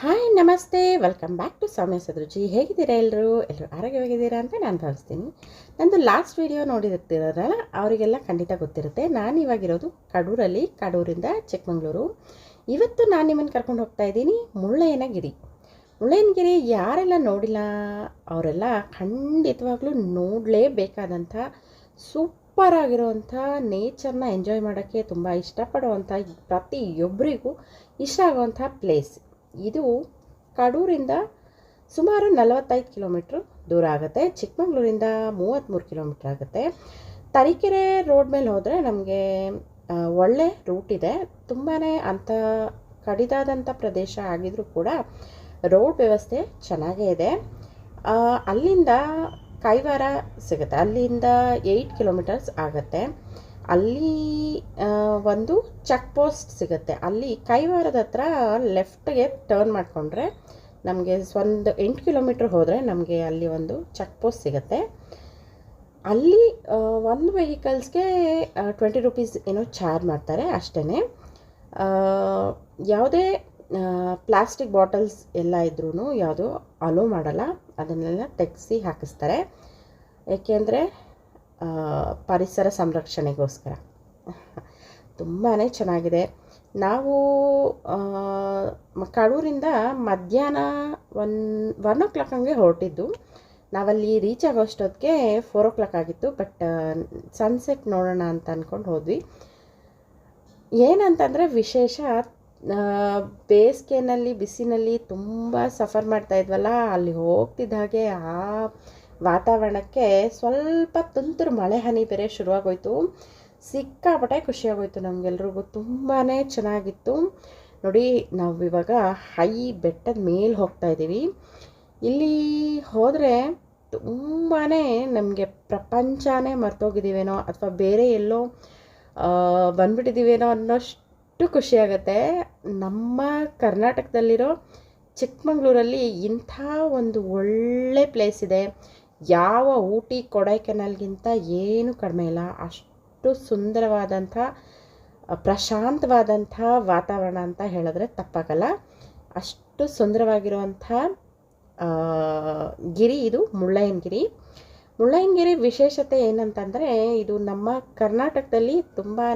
Hi, ನಮಸ್ತೆ. Welcome back to Soumya ಸದೃಜಿ ಹೇಗಿದ್ದೀರಾ ಎಲ್ಲರೂ ಎಲ್ಲರೂ ಆರೋಗ್ಯವಾಗಿದ್ದೀರಾ ಅಂತ ನಾನು ಭಾವಿಸ್ತೀನಿ. ನಂದು ಲಾಸ್ಟ್ ವಿಡಿಯೋ ನೋಡಿರ್ತಿರೋದ್ರಲ್ಲ ಅವರಿಗೆಲ್ಲ ಖಂಡಿತ ಗೊತ್ತಿರುತ್ತೆ. ನಾನು ಇವಾಗಿರೋದು ಕಡೂರಲ್ಲಿ, ಕಡೂರಿಂದ ಚಿಕ್ಕಮಗಳೂರು. ಇವತ್ತು ನಾನು ನಿಮ್ಮನ್ನು ಕರ್ಕೊಂಡು ಹೋಗ್ತಾ ಇದ್ದೀನಿ ಮುಳ್ಳಯ್ಯನಗಿರಿ. ಮುಳ್ಳಯ್ಯನಗಿರಿ ಯಾರೆಲ್ಲ ನೋಡಿಲ್ಲ, ಅವರೆಲ್ಲ ಖಂಡಿತವಾಗ್ಲೂ ನೋಡಲೇಬೇಕಾದಂಥ ಸೂಪರ್ ಆಗಿರೋವಂಥ ನೇಚರ್ನ ಎಂಜಾಯ್ ಮಾಡೋಕ್ಕೆ ತುಂಬ ಇಷ್ಟಪಡುವಂಥ ಪ್ರತಿಯೊಬ್ಬರಿಗೂ ಇಷ್ಟ ಆಗುವಂಥ ಪ್ಲೇಸ್ ಇದು ಕಡೂರಿಂದ ಸುಮಾರು ನಲವತ್ತೈದು ಕಿಲೋಮೀಟ್ರ್ ದೂರ ಆಗುತ್ತೆ. ಚಿಕ್ಕಮಗಳೂರಿಂದ ಮೂವತ್ತ್ಮೂರು ಕಿಲೋಮೀಟ್ರ್ ಆಗುತ್ತೆ. ತರೀಕೆರೆ ರೋಡ್ ಮೇಲೆ ಹೋದರೆ ನಮಗೆ ಒಳ್ಳೆ ರೂಟ್ ಇದೆ. ತುಂಬಾ ಅಂಥ ಕಡಿದಾದಂಥ ಪ್ರದೇಶ ಆಗಿದ್ರೂ ಕೂಡ ರೋಡ್ ವ್ಯವಸ್ಥೆ ಚೆನ್ನಾಗೇ ಇದೆ. ಅಲ್ಲಿಂದ ಕೈವಾರ ಸಿಗುತ್ತೆ. ಅಲ್ಲಿಂದ ಏಯ್ಟ್ ಕಿಲೋಮೀಟರ್ಸ್ ಆಗುತ್ತೆ. ಅಲ್ಲಿ ಒಂದು ಚೆಕ್ ಪೋಸ್ಟ್ ಸಿಗುತ್ತೆ. ಅಲ್ಲಿ ಕೈವಾರದ ಹತ್ರ ಲೆಫ್ಟ್ಗೆ ಟರ್ನ್ ಮಾಡಿಕೊಂಡ್ರೆ ನಮಗೆ ಒಂದು ಎಂಟು ಕಿಲೋಮೀಟ್ರ್ ಹೋದರೆ ನಮಗೆ ಅಲ್ಲಿ ಒಂದು ಚೆಕ್ ಪೋಸ್ಟ್ ಸಿಗುತ್ತೆ. ಅಲ್ಲಿ ಒಂದು ವೆಹಿಕಲ್ಸ್ಗೆ ಟ್ವೆಂಟಿ ರುಪೀಸ್ ಏನೋ ಚಾರ್ಜ್ ಮಾಡ್ತಾರೆ ಅಷ್ಟೇ ಯಾವುದೇ ಪ್ಲಾಸ್ಟಿಕ್ ಬಾಟಲ್ಸ್ ಎಲ್ಲ ಇದ್ರೂ ಯಾವುದು ಅಲೋ ಮಾಡಲ್ಲ. ಅದನ್ನೆಲ್ಲ ತೆಗೆಸಿ ಹಾಕಿಸ್ತಾರೆ. ಏಕೆಂದರೆ ಪರಿಸರ ಸಂರಕ್ಷಣೆಗೋಸ್ಕರ. ತುಂಬಾ ಚೆನ್ನಾಗಿದೆ. ನಾವು ಕಡೂರಿಂದ ಮಧ್ಯಾಹ್ನ ಒನ್ ಒನ್ ಓ ಕ್ಲಾಕ್ ಹಂಗೆ ಹೊರಟಿದ್ದು. ನಾವಲ್ಲಿ ರೀಚ್ ಆಗೋಷ್ಟೊತ್ತಿಗೆ ಫೋರ್ ಓ ಕ್ಲಾಕ್ ಆಗಿತ್ತು ಬಟ್ ಸನ್ಸೆಟ್ ನೋಡೋಣ ಅಂತ ಅಂದ್ಕೊಂಡು ಹೋದ್ವಿ. ಏನಂತಂದರೆ ವಿಶೇಷ ಬೇಸಿಗೆನಲ್ಲಿ, ಬಿಸಿನಲ್ಲಿ ತುಂಬ ಸಫರ್ ಮಾಡ್ತಾ ಇದ್ವಲ್ಲ, ಅಲ್ಲಿ ಹೋಗ್ತಿದ್ದ ಹಾಗೆ ಆ ವಾತಾವರಣಕ್ಕೆ ಸ್ವಲ್ಪ ತುಂತುರು ಮಳೆ ಹನಿ ಬೇರೆ ಶುರುವಾಗೋಯ್ತು. ಸಿಕ್ಕಾಪಟ್ಟೆ ಖುಷಿಯಾಗೋಯ್ತು ನಮಗೆಲ್ರಿಗೂ. ತುಂಬಾ ಚೆನ್ನಾಗಿತ್ತು. ನೋಡಿ, ನಾವು ಇವಾಗ ಹೈ ಬೆಟ್ಟದ ಮೇಲೆ ಹೋಗ್ತಾ ಇದ್ದೀವಿ ಇಲ್ಲಿ ಹೋದರೆ ತುಂಬಾ ನಮಗೆ ಪ್ರಪಂಚನೇ ಮರ್ತೋಗಿದ್ದೀವೇನೋ ಅಥವಾ ಬೇರೆ ಎಲ್ಲೋ ಬಂದ್ಬಿಟ್ಟಿದ್ದೀವೇನೋ ಅನ್ನೋಷ್ಟು ಖುಷಿಯಾಗತ್ತೆ ನಮ್ಮ ಕರ್ನಾಟಕದಲ್ಲಿರೋ ಚಿಕ್ಕಮಗಳೂರಲ್ಲಿ ಇಂಥ ಒಂದು ಒಳ್ಳೆ ಪ್ಲೇಸ್ ಇದೆ. ಯಾವ ಊಟಿ ಕೊಡೈಕೆನಲ್ಗಿಂತ ಏನು ಕಡಿಮೆ ಇಲ್ಲ. ಅಷ್ಟು ಸುಂದರವಾದಂಥ, ಪ್ರಶಾಂತವಾದಂಥ ವಾತಾವರಣ ಅಂತ ಹೇಳಿದ್ರೆ ತಪ್ಪಾಗಲ್ಲ. ಅಷ್ಟು ಸುಂದರವಾಗಿರುವಂಥ ಗಿರಿ ಇದು ಮುಳ್ಳಯ್ಯನಗಿರಿ ಮುಳ್ಳಯ್ಯನಗಿರಿ ವಿಶೇಷತೆ ಏನಂತಂದರೆ ಇದು ನಮ್ಮ ಕರ್ನಾಟಕದಲ್ಲಿ ತುಂಬಾ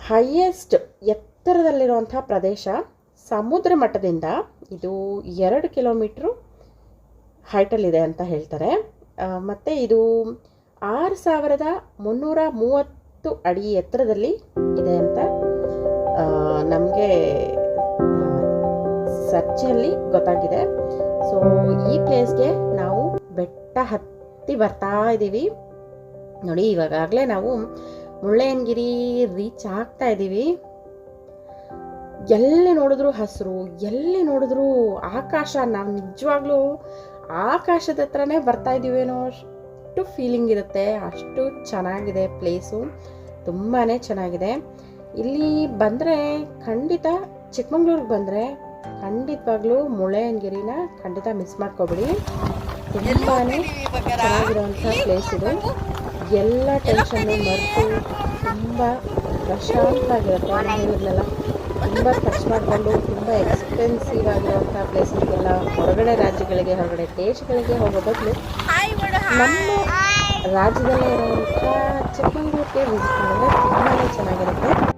ಹೈಯೆಸ್ಟ್ ಎತ್ತರದಲ್ಲಿರುವಂಥ ಪ್ರದೇಶ ಸಮುದ್ರ ಮಟ್ಟದಿಂದ ಇದು ಎರಡು ಕಿಲೋಮೀಟ್ರು ಹೈಟಲ್ಲಿದೆ ಅಂತ ಹೇಳ್ತಾರೆ. ಮತ್ತು ಇದು ಆರು ಸಾವಿರದ ಮುನ್ನೂರ ಮೂವತ್ತು ಅಡಿ ಎತ್ತರದಲ್ಲಿ ಇದೆ ಅಂತ ನಮಗೆ ಸರ್ಚಲ್ಲಿ ಗೊತ್ತಾಗಿದೆ. ಸೊ ಈ ಪ್ಲೇಸ್ಗೆ ನಾವು ಬೆಟ್ಟ ಹತ್ತಿ ಬರ್ತಾ ಇದ್ದೀವಿ. ನೋಡಿ ಇವಾಗಲೇ ನಾವು ಮುಳ್ಳಯ್ಯನಗಿರಿ ರೀಚ್ ಆಗ್ತಾ ಇದ್ದೀವಿ. ಎಲ್ಲಿ ನೋಡಿದ್ರು ಹಸಿರು, ಎಲ್ಲಿ ನೋಡಿದ್ರು ಆಕಾಶ, ನಾವು ನಿಜವಾಗ್ಲೂ ಆಕಾಶದ ಹತ್ರನೇ ಬರ್ತಾ ಇದ್ದೀವೇನೋ ಅಷ್ಟು ಫೀಲಿಂಗ್ ಇರುತ್ತೆ, ಅಷ್ಟು ಚೆನ್ನಾಗಿದೆ ಪ್ಲೇಸು ತುಂಬಾ ಚೆನ್ನಾಗಿದೆ. ಇಲ್ಲಿ ಬಂದರೆ ಖಂಡಿತ ಚಿಕ್ಕಮಂಗ್ಳೂರಿಗೆ ಬಂದರೆ ಖಂಡಿತವಾಗ್ಲೂ ಮುಳ್ಳಯ್ಯನಗಿರಿನ ಖಂಡಿತ ಮಿಸ್ ಮಾಡ್ಕೋಬೇಡಿ. ತುಂಬಾ ಚೆನ್ನಾಗಿರುವಂಥ ಪ್ಲೇಸ್ ಇದು. ಎಲ್ಲ ಟೆನ್ಷನ್ನು ಮರೆತು, ತುಂಬ ಪ್ರಶಾಂತವಾಗಿರುತ್ತೆ. ಆಗಿರುತ್ತೆ ತುಂಬ ಖರ್ಚು ಮಾಡಿಕೊಂಡು ತುಂಬ ಎಕ್ಸ್ಪೆನ್ಸಿವ್ ಆಗಿರುವಂಥ ಪ್ಲೇಸಸ್ಗೆಲ್ಲ ಹೊರಗಡೆ ರಾಜ್ಯಗಳಿಗೆ ಹೊರಗಡೆ ದೇಶಗಳಿಗೆ ಹೋಗೋ ಬದಲು ನಮ್ಮ ರಾಜ್ಯದಲ್ಲೇ ಇರುವಂಥ ಚಿಕ್ಕಮಂಗ್ಳೂರಿಗೆ ವಿಸಿಟ್ ಮಾಡಿದ್ರೆ ತುಂಬಾ ಚೆನ್ನಾಗಿರುತ್ತೆ.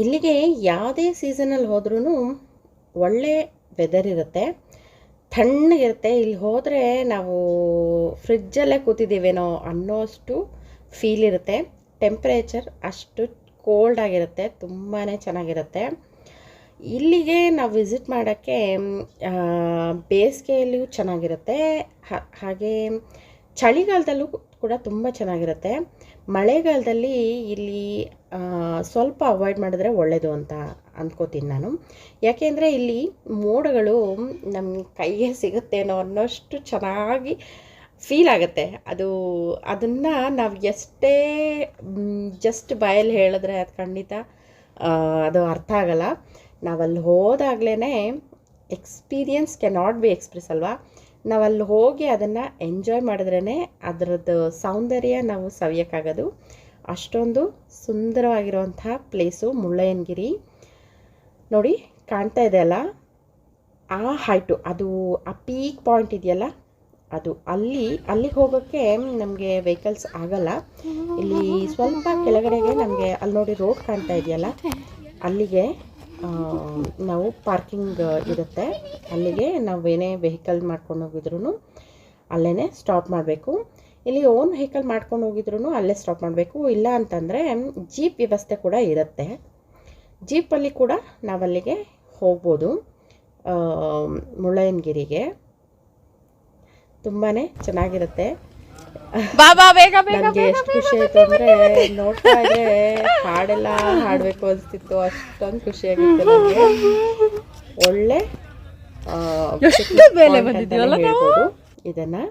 ಇಲ್ಲಿಗೆ ಯಾವುದೇ ಸೀಸನಲ್ಲಿ ಹೋದ್ರೂ ಒಳ್ಳೆ ವೆದರ್ ಇರುತ್ತೆ. ತಣ್ಣಗಿರುತ್ತೆ ಇಲ್ಲಿ ಹೋದರೆ ನಾವು ಫ್ರಿಜ್ಜಲ್ಲೇ ಕೂತಿದ್ದೀವೇನೋ ಅನ್ನೋಷ್ಟು ಫೀಲ್ ಇರುತ್ತೆ. ಟೆಂಪ್ರೇಚರ್ ಅಷ್ಟು ಕೋಲ್ಡ್ ಆಗಿರುತ್ತೆ. ತುಂಬಾ ಚೆನ್ನಾಗಿರುತ್ತೆ. ಇಲ್ಲಿಗೆ ನಾವು ವಿಸಿಟ್ ಮಾಡೋಕ್ಕೆ ಬೇಸಿಗೆಯಲ್ಲಿಯೂ ಚೆನ್ನಾಗಿರುತ್ತೆ. ಹಾಗೆ ಚಳಿಗಾಲದಲ್ಲೂ ಕೂಡ ತುಂಬ ಚೆನ್ನಾಗಿರುತ್ತೆ. ಮಳೆಗಾಲದಲ್ಲಿ ಇಲ್ಲಿ ಸ್ವಲ್ಪ ಅವಾಯ್ಡ್ ಮಾಡಿದ್ರೆ ಒಳ್ಳೆಯದು ಅಂತ ಅಂದ್ಕೋತೀನಿ ನಾನು. ಯಾಕೆಂದರೆ ಇಲ್ಲಿ ಮೋಡಗಳು ನಮ್ಮ ಕೈಗೆ ಸಿಗುತ್ತೇನೋ ಅನ್ನೋಷ್ಟು ಚೆನ್ನಾಗಿ ಫೀಲ್ ಆಗುತ್ತೆ. ಅದು, ಅದನ್ನು ನಾವು ಎಷ್ಟೇ ಜಸ್ಟ್ ಬಾಯಲ್ಲಿ ಹೇಳಿದ್ರೆ ಅದು ಖಂಡಿತ ಅದು ಅರ್ಥ ಆಗಲ್ಲ. ನಾವಲ್ಲಿ ಹೋದಾಗಲೇ experience can not be express ಅಲ್ವಾ? ನಾವಲ್ಲಿ ಹೋಗಿ ಅದನ್ನು ಎಂಜಾಯ್ ಮಾಡಿದ್ರೇ ಅದರದ್ದು ಸೌಂದರ್ಯ ನಾವು ಸವಿಯೋಕ್ಕಾಗೋದು. ಅಷ್ಟೊಂದು ಸುಂದರವಾಗಿರುವಂಥ ಪ್ಲೇಸು ಮುಳ್ಳಯ್ಯನಗಿರಿ. ನೋಡಿ, ಕಾಣ್ತಾ ಇದೆ ಅಲ್ಲ? ಆ ಹೈಟು ಅದು ಆ ಪೀಕ್ ಪಾಯಿಂಟ್ ಇದೆಯಲ್ಲ? ಅದು ಅಲ್ಲಿ ಅಲ್ಲಿಗೆ ಹೋಗೋಕ್ಕೆ ನಮಗೆ ವೆಹಿಕಲ್ಸ್ ಆಗಲ್ಲ. ಇಲ್ಲಿ ಸ್ವಲ್ಪ ಕೆಳಗಡೆಗೆ ನಮಗೆ ಅಲ್ಲಿ ನೋಡಿ ರೋಡ್ ಕಾಣ್ತಾ ಇದೆಯಲ್ಲ? ಅಲ್ಲಿಗೆ ನಾವು ಪಾರ್ಕಿಂಗ್ ಇರುತ್ತೆ. ಅಲ್ಲಿಗೆ ನಾವೇನೇ ವೆಹಿಕಲ್ ಮಾಡ್ಕೊಂಡು ಹೋಗಿದ್ರು ಅಲ್ಲೇ ಸ್ಟಾಪ್ ಮಾಡಬೇಕು. ಇಲ್ಲಿ ಓನ್ ವೆಹಿಕಲ್ ಮಾಡ್ಕೊಂಡು ಹೋಗಿದ್ರು ಅಲ್ಲೇ ಸ್ಟಾಪ್ ಮಾಡಬೇಕು. ಇಲ್ಲ ಅಂತಂದರೆ ಜೀಪ್ ವ್ಯವಸ್ಥೆ ಕೂಡ ಇರುತ್ತೆ. ಜೀಪಲ್ಲಿ ಕೂಡ ನಾವಲ್ಲಿಗೆ ಹೋಗ್ಬೋದು ಮುಳ್ಳಯ್ಯನಗಿರಿಗೆ. ತುಂಬಾ ಚೆನ್ನಾಗಿರುತ್ತೆ. ನನಗೆ ಎಷ್ಟು ಖುಷಿ ಆಯ್ತು ಅಂದರೆ ನೋಡ್ತಾ ಇದ್ರೆ ಹಾಡೆಲ್ಲ ಹಾಡಬೇಕು ಅನಿಸ್ತಿತ್ತು. ಅಷ್ಟೊಂದು ಖುಷಿಯಾಗಿತ್ತು ನನಗೆ. ಒಳ್ಳೆ ಆ, ಎಷ್ಟು picnic ಮೇಲೆ point ಬಂದಿದ್ದೀವಲ್ಲ ಅಂತಾನೆ ನಾವು? ಹೇಳ್ಬೋದು ಇದನ್ನು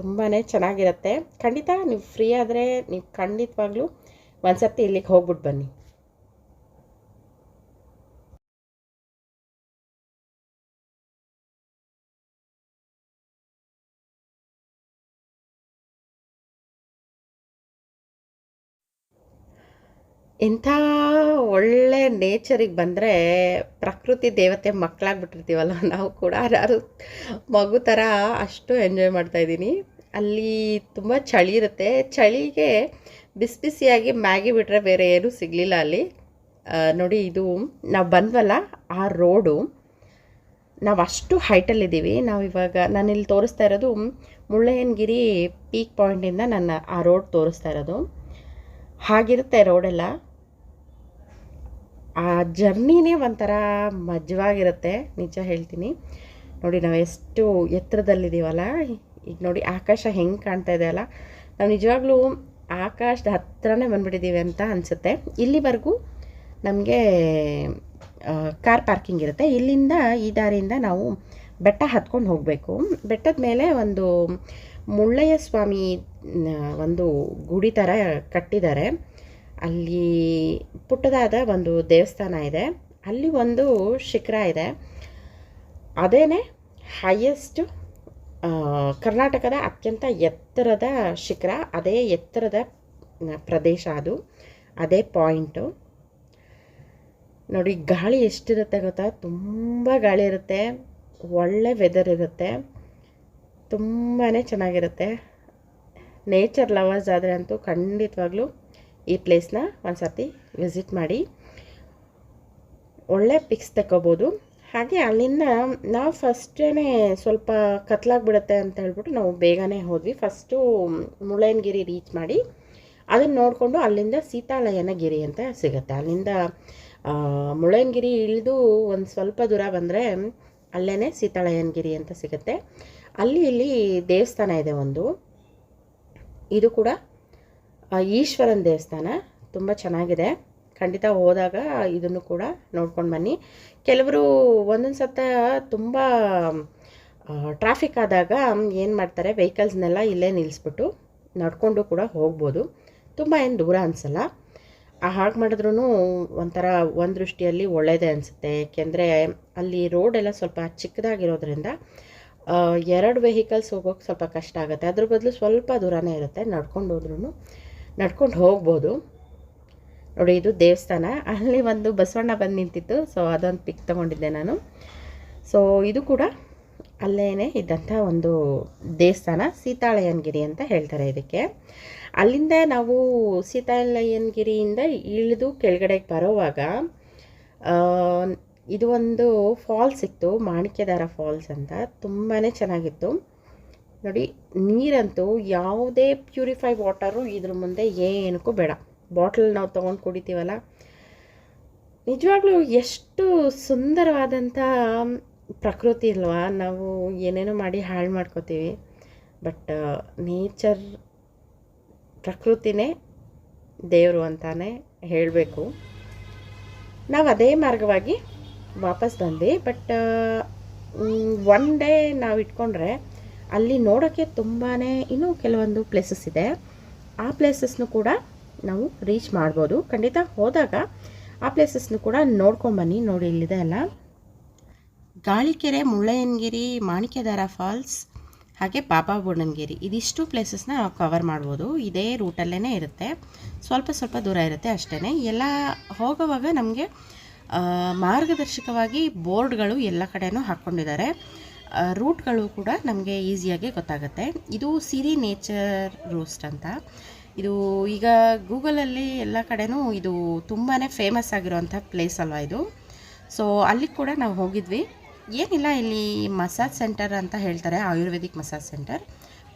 ತುಂಬಾ ಚೆನ್ನಾಗಿರುತ್ತೆ. ಖಂಡಿತ ನೀವು ಫ್ರೀ ಆದರೆ ನೀವು ಖಂಡಿತವಾಗ್ಲೂ ಒಂದ್ಸರ್ತಿ ಇಲ್ಲಿಗೆ ಹೋಗ್ಬಿಟ್ಟು ಬನ್ನಿ. ಇಂಥ ಒಳ್ಳೆ ನೇಚರಿಗೆ ಬಂದರೆ ಪ್ರಕೃತಿ ದೇವತೆ ಮಕ್ಕಳಾಗ್ಬಿಟ್ಟಿರ್ತೀವಲ್ಲ ನಾವು ಕೂಡ ಅದು ಮಗು ಥರ ಅಷ್ಟು ಎಂಜಾಯ್ ಮಾಡ್ತಾಯಿದ್ದೀನಿ ಅಲ್ಲಿ ತುಂಬ ಚಳಿ ಇರುತ್ತೆ. ಚಳಿಗೆ ಬಿಸಿ ಬಿಸಿಯಾಗಿ ಮ್ಯಾಗಿ ಬಿಟ್ಟರೆ ಬೇರೆ ಏನೂ ಸಿಗಲಿಲ್ಲ ಅಲ್ಲಿ. ನೋಡಿ ಇದು, ನಾವು ಬಂದ್ವಲ್ಲ ಆ ರೋಡು, ನಾವು ಅಷ್ಟು ಹೈಟಲ್ಲಿದ್ದೀವಿ ನಾವು ಇವಾಗ, ನಾನಿಲ್ಲಿ ತೋರಿಸ್ತಾ ಇರೋದು ಮುಳ್ಳಯ್ಯನಗಿರಿ ಪೀಕ್ ಪಾಯಿಂಟಿಂದ ನನ್ನ ಆ ರೋಡ್ ತೋರಿಸ್ತಾ ಇರೋದು. ಹಾಗಿರುತ್ತೆ ರೋಡೆಲ್ಲ. ಆ ಜರ್ನಿನೇ ಒಂಥರ ಮಜವಾಗಿರುತ್ತೆ. ನಿಜ ಹೇಳ್ತೀನಿ. ನೋಡಿ ನಾವು ಎಷ್ಟು ಎತ್ತರದಲ್ಲಿದ್ದೀವಲ್ಲ ಈಗ ನೋಡಿ ಆಕಾಶ ಹೆಂಗೆ ಕಾಣ್ತಾ ಇದೆ ಅಲ್ಲ? ನಾವು ನಿಜವಾಗ್ಲೂ ಆಕಾಶದ ಹತ್ರನೇ ಬಂದ್ಬಿಟ್ಟಿದ್ದೀವಿ ಅಂತ ಅನಿಸುತ್ತೆ. ಇಲ್ಲಿವರೆಗೂ ನಮಗೆ ಕಾರ್ ಪಾರ್ಕಿಂಗ್ ಇರುತ್ತೆ. ಇಲ್ಲಿಂದ ಈ ದಾರಿಯಿಂದ ನಾವು ಬೆಟ್ಟ ಹತ್ಕೊಂಡು ಹೋಗಬೇಕು. ಬೆಟ್ಟದ ಮೇಲೆ ಒಂದು ಮುಳ್ಳಯ್ಯ ಸ್ವಾಮಿ ಒಂದು ಗುಡಿ ಥರ ಕಟ್ಟಿದ್ದಾರೆ. ಅಲ್ಲಿ ಪುಟ್ಟದಾದ ಒಂದು ದೇವಸ್ಥಾನ ಇದೆ. ಅಲ್ಲಿ ಒಂದು ಶಿಖರ ಇದೆ. ಅದೇನೆ ಹೈಯೆಸ್ಟ್ ಕರ್ನಾಟಕದ ಅತ್ಯಂತ ಎತ್ತರದ ಶಿಖರ, ಅದೇ ಎತ್ತರದ ಪ್ರದೇಶ ಅದು, ಅದೇ ಪಾಯಿಂಟು ನೋಡಿ, ಗಾಳಿ ಎಷ್ಟಿರುತ್ತೆ ಗೊತ್ತಾ? ತುಂಬ ಗಾಳಿ ಇರುತ್ತೆ, ಒಳ್ಳೆ ವೆದರ್ ಇರುತ್ತೆ ತುಂಬಾ ಚೆನ್ನಾಗಿರುತ್ತೆ. ನೇಚರ್ ಲವರ್ಸ್ ಆದರೆ ಅಂತೂ ಖಂಡಿತವಾಗ್ಲೂ ಈ ಪ್ಲೇಸ್ನ ಒಂದು ಸರ್ತಿ ವಿಸಿಟ್ ಮಾಡಿ. ಒಳ್ಳೆ ಪಿಕ್ಸ್ ತಗೋಬೋದು ಹಾಗೆ ಅಲ್ಲಿಂದ ನಾವು ಫಸ್ಟೇ ಸ್ವಲ್ಪ ಕತ್ಲಾಗ್ಬಿಡುತ್ತೆ ಅಂತ ಹೇಳ್ಬಿಟ್ಟು ನಾವು ಬೇಗನೆ ಹೋದ್ವಿ. ಫಸ್ಟು ಮುಳ್ಳಯ್ಯನಗಿರಿ ರೀಚ್ ಮಾಡಿ ಅದನ್ನು ನೋಡಿಕೊಂಡು ಅಲ್ಲಿಂದ ಸೀತಾಳಯ್ಯನಗಿರಿ ಅಂತ ಸಿಗುತ್ತೆ. ಅಲ್ಲಿಂದ ಮುಳ್ಳಯ್ಯನಗಿರಿ ಇಳಿದು ಒಂದು ಸ್ವಲ್ಪ ದೂರ ಬಂದರೆ ಅಲ್ಲೇ ಸೀತಾಳಯ್ಯನಗಿರಿ ಅಂತ ಸಿಗುತ್ತೆ. ಅಲ್ಲಿ ಇಲ್ಲಿ ದೇವಸ್ಥಾನ ಇದೆ ಒಂದು. ಇದು ಕೂಡ ಈಶ್ವರನ ದೇವಸ್ಥಾನ. ತುಂಬ ಚೆನ್ನಾಗಿದೆ. ಖಂಡಿತ ಹೋದಾಗ ಇದನ್ನು ಕೂಡ ನೋಡ್ಕೊಂಡು ಬನ್ನಿ. ಕೆಲವರು ಒಂದೊಂದು ಸತ ತುಂಬ ಟ್ರಾಫಿಕ್ ಆದಾಗ ಏನು ಮಾಡ್ತಾರೆ ವೆಹಿಕಲ್ಸ್ನೆಲ್ಲ ಇಲ್ಲೇ ನಿಲ್ಲಿಸ್ಬಿಟ್ಟು ನಡ್ಕೊಂಡು ಕೂಡ ಹೋಗ್ಬೋದು. ತುಂಬ ಏನು ದೂರ ಅನಿಸಲ್ಲ. ಹಾಗೆ ಮಾಡಿದ್ರೂ ಒಂಥರ ಒಂದು ದೃಷ್ಟಿಯಲ್ಲಿ ಒಳ್ಳೆಯದೇ ಅನಿಸುತ್ತೆ. ಏಕೆಂದರೆ ಅಲ್ಲಿ ರೋಡೆಲ್ಲ ಸ್ವಲ್ಪ ಚಿಕ್ಕದಾಗಿರೋದ್ರಿಂದ ಎರಡು ವೆಹಿಕಲ್ಸ್ ಹೋಗೋಕ್ಕೆ ಸ್ವಲ್ಪ ಕಷ್ಟ ಆಗುತ್ತೆ. ಅದ್ರ ಬದಲು ಸ್ವಲ್ಪ ದೂರನೇ ಇರುತ್ತೆ. ನಡ್ಕೊಂಡು ಹೋದ್ರೂ ನಡ್ಕೊಂಡು ಹೋಗ್ಬೋದು. ನೋಡಿ, ಇದು ದೇವಸ್ಥಾನ. ಅಲ್ಲಿ ಒಂದು ಬಸವಣ್ಣ ಬಂದು ನಿಂತಿತ್ತು. ಸೊ ಅದೊಂದು ಪಿಕ್ ತೊಗೊಂಡಿದ್ದೆ ನಾನು. ಸೊ ಇದು ಕೂಡ ಅಲ್ಲೇ ಇದ್ದಂಥ ಒಂದು ದೇವಸ್ಥಾನ ಸೀತಾಳಯ್ಯನಗಿರಿ ಅಂತ ಹೇಳ್ತಾರೆ ಇದಕ್ಕೆ. ಅಲ್ಲಿಂದ ನಾವು ಸೀತಾಳಯ್ಯನಗಿರಿಯಿಂದ ಇಳಿದು ಕೆಳಗಡೆಗೆ ಬರೋವಾಗ ಇದು ಒಂದು ಫಾಲ್ಸ್ ಇತ್ತು ಮಾಣಿಕ್ಯದಾರ ಫಾಲ್ಸ್ ಅಂತ. ತುಂಬಾ ಚೆನ್ನಾಗಿತ್ತು. ನೋಡಿ, ನೀರಂತೂ ಯಾವುದೇ ಪ್ಯೂರಿಫೈ ವಾಟರು ಇದ್ರ ಮುಂದೆ ಏನಕ್ಕೂ ಬೇಡ. ಬಾಟಲ್ ನಾವು ತೊಗೊಂಡು ಕುಡಿತೀವಲ್ಲ? ನಿಜವಾಗ್ಲೂ ಎಷ್ಟು ಸುಂದರವಾದಂಥ ಪ್ರಕೃತಿ ಅಲ್ವಾ? ನಾವು ಏನೇನೋ ಮಾಡಿ ಹಾಳು ಮಾಡ್ಕೋತೀವಿ. ಬಟ್, ನೇಚರ್ ಪ್ರಕೃತಿನೇ ದೇವರು ಅಂತಾನೆ ಹೇಳಬೇಕು. ನಾವು ಅದೇ ಮಾರ್ಗವಾಗಿ ವಾಪಸ್ ಬಂದ್ವಿ. ಬಟ್ ಒನ್ ಡೇ ನಾವು ಇಟ್ಕೊಂಡ್ರೆ ಅಲ್ಲಿ ನೋಡೋಕ್ಕೆ ತುಂಬಾ ಇನ್ನೂ ಕೆಲವೊಂದು ಪ್ಲೇಸಸ್ ಇದೆ. ಆ ಪ್ಲೇಸಸ್ನು ಕೂಡ ನಾವು ರೀಚ್ ಮಾಡ್ಬೋದು. ಖಂಡಿತ ಹೋದಾಗ ಆ ಪ್ಲೇಸಸ್ನು ಕೂಡ ನೋಡ್ಕೊಂಬನ್ನಿ ನೋಡಿ, ಇಲ್ಲಿದೆ ಅಲ್ಲ. ಗಾಳಿಕೆರೆ, ಮುಳ್ಳಯ್ಯನಗಿರಿ ಮಾಣಿಕ್ಯದಾರ ಫಾಲ್ಸ್ ಹಾಗೆ ಬಾಬಾ ಬುಡನ್ಗಿರಿ. ಇದಿಷ್ಟು ಪ್ಲೇಸಸ್ನ ಕವರ್ ಮಾಡ್ಬೋದು. ಇದೇ ರೂಟಲ್ಲೇ ಇರುತ್ತೆ. ಸ್ವಲ್ಪ ಸ್ವಲ್ಪ ದೂರ ಇರುತ್ತೆ ಅಷ್ಟೇ ಎಲ್ಲ ಹೋಗುವಾಗ ನಮಗೆ ಮಾರ್ಗದರ್ಶಕವಾಗಿ ಬೋರ್ಡ್ಗಳು ಎಲ್ಲ ಕಡೆಯೂ ಹಾಕ್ಕೊಂಡಿದ್ದಾರೆ. ರೂಟ್ಗಳು ಕೂಡ ನಮಗೆ ಈಸಿಯಾಗಿ ಗೊತ್ತಾಗುತ್ತೆ. ಇದು ಸಿರಿ ನೇಚರ್ ರೋಸ್ಟ್ ಅಂತ. ಇದು ಈಗ ಗೂಗಲಲ್ಲಿ ಎಲ್ಲ ಕಡೆನೂ ಇದು ತುಂಬಾ ಫೇಮಸ್ ಆಗಿರುವಂಥ ಪ್ಲೇಸ್ ಅಲ್ವಾ ಇದು? ಸೊ ಅಲ್ಲಿ ಕೂಡ ನಾವು ಹೋಗಿದ್ವಿ. ಏನಿಲ್ಲ, ಇಲ್ಲಿ ಮಸಾಜ್ ಸೆಂಟರ್ ಅಂತ ಹೇಳ್ತಾರೆ, ಆಯುರ್ವೇದಿಕ್ ಮಸಾಜ್ ಸೆಂಟರ್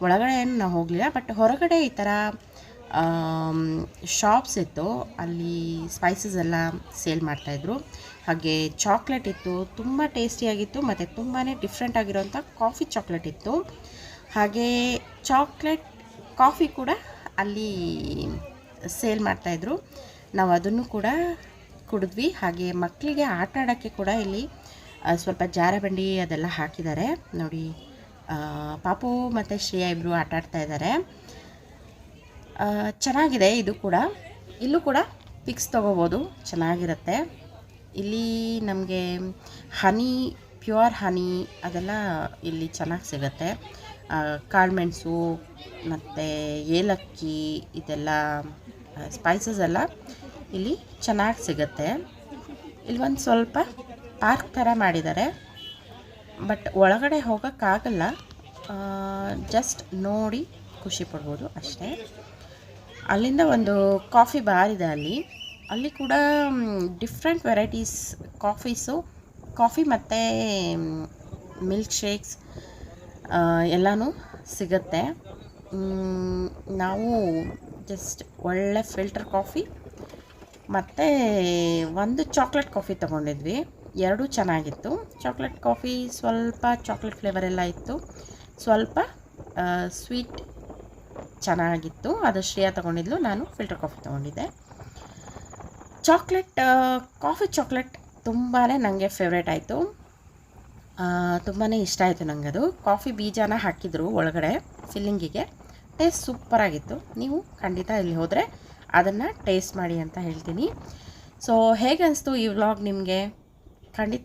ಒಳಗಡೆ ಏನು ನಾವು ಹೋಗಲಿಲ್ಲ ಬಟ್ ಹೊರಗಡೆ ಈ ಥರ ಶಾಪ್ಸ್ ಇತ್ತು. ಅಲ್ಲಿ ಸ್ಪೈಸಸ್ ಎಲ್ಲ ಸೇಲ್ ಮಾಡ್ತಾಯಿದ್ರು ಹಾಗೆ ಚಾಕ್ಲೇಟ್ ಇತ್ತು, ತುಂಬ ಟೇಸ್ಟಿಯಾಗಿತ್ತು ಮತ್ತು ತುಂಬಾ ಡಿಫ್ರೆಂಟ್ ಆಗಿರೋಂಥ ಕಾಫಿ ಚಾಕ್ಲೇಟ್ ಇತ್ತು. ಹಾಗೆ ಚಾಕ್ಲೇಟ್ ಕಾಫಿ ಕೂಡ ಅಲ್ಲಿ ಸೇಲ್ ಮಾಡ್ತಾಯಿದ್ರು ನಾವು ಅದನ್ನು ಕೂಡ ಕುಡಿದ್ವಿ. ಹಾಗೆ ಮಕ್ಕಳಿಗೆ ಆಟ ಆಡೋಕ್ಕೆ ಕೂಡ ಇಲ್ಲಿ ಸ್ವಲ್ಪ ಜಾರಬಂಡಿ ಅದೆಲ್ಲ ಹಾಕಿದ್ದಾರೆ. ನೋಡಿ ಪಾಪು ಮತ್ತು ಶ್ರೇಯಾ ಇಬ್ಬರು ಆಟ ಆಡ್ತಾ ಇದ್ದಾರೆ. ಚೆನ್ನಾಗಿದೆ ಇದು ಕೂಡ. ಇಲ್ಲೂ ಕೂಡ ಪಿಕ್ಸ್ ತೊಗೋಬೋದು. ಚೆನ್ನಾಗಿರುತ್ತೆ. ಇಲ್ಲಿ ನಮಗೆ ಹನಿ, ಪ್ಯೂರ್ ಹನಿ ಅದೆಲ್ಲ ಇಲ್ಲಿ ಚೆನ್ನಾಗಿ ಸಿಗುತ್ತೆ. ಕಾಳುಮೆಣಸು ಮತ್ತು ಏಲಕ್ಕಿ, ಇದೆಲ್ಲ ಸ್ಪೈಸಸ್ ಎಲ್ಲ ಇಲ್ಲಿ ಚೆನ್ನಾಗಿ ಸಿಗುತ್ತೆ. ಇಲ್ಲಿ ಒಂದು ಸ್ವಲ್ಪ ಪಾರ್ಕ್ ಥರ ಮಾಡಿದ್ದಾರೆ. ಬಟ್ ಒಳಗಡೆ ಹೋಗೋಕ್ಕಾಗಲ್ಲ ಜಸ್ಟ್ ನೋಡಿ ಖುಷಿ ಪಡ್ಬೋದು ಅಷ್ಟೇ. ಅಲ್ಲಿಂದ ಒಂದು ಕಾಫಿ ಬಾರ್ ಇದೆ ಅಲ್ಲಿ. ಅಲ್ಲಿ ಕೂಡ ಡಿಫ್ರೆಂಟ್ ವೆರೈಟೀಸ್ ಕಾಫೀಸು ಕಾಫಿ ಮತ್ತು ಮಿಲ್ಕ್ ಶೇಕ್ಸ್ ಎಲ್ಲನೂ ಸಿಗುತ್ತೆ. ನಾವು ಜಸ್ಟ್ ಒಳ್ಳೆ ಫಿಲ್ಟರ್ ಕಾಫಿ ಮತ್ತು ಒಂದು ಚಾಕ್ಲೇಟ್ ಕಾಫಿ ತೊಗೊಂಡಿದ್ವಿ. ಎರಡೂ ಚೆನ್ನಾಗಿತ್ತು. ಚಾಕ್ಲೇಟ್ ಕಾಫಿ ಸ್ವಲ್ಪ ಚಾಕ್ಲೇಟ್ ಫ್ಲೇವರ್ ಎಲ್ಲ ಇತ್ತು. ಸ್ವಲ್ಪ ಸ್ವೀಟ್ ಚೆನ್ನಾಗಿತ್ತು. ಅದು ಶ್ರೇಯಾ ತೊಗೊಂಡಿದ್ಲು. ನಾನು ಫಿಲ್ಟರ್ ಕಾಫಿ ತೊಗೊಂಡಿದ್ದೆ. ಚಾಕ್ಲೇಟ್ ಕಾಫಿ ಚಾಕ್ಲೇಟ್ ತುಂಬಾ ನನಗೆ ಫೇವ್ರೇಟ್ ಆಯಿತು. ತುಂಬಾ ಇಷ್ಟ ಆಯಿತು ನನಗೆ ಅದು ಕಾಫಿ ಬೀಜನ ಹಾಕಿದರು ಒಳಗಡೆ, ಫಿಲ್ಲಿಂಗಿಗೆ. ಟೇಸ್ಟ್ ಸೂಪರಾಗಿತ್ತು ನೀವು ಖಂಡಿತ ಇಲ್ಲಿ ಹೋದರೆ ಅದನ್ನು ಟೇಸ್ಟ್ ಮಾಡಿ ಅಂತ ಹೇಳ್ತೀನಿ. ಸೊ ಹೇಗೆ ಅನಿಸ್ತು ಈ ವ್ಲಾಗ್ ನಿಮಗೆ? ಖಂಡಿತ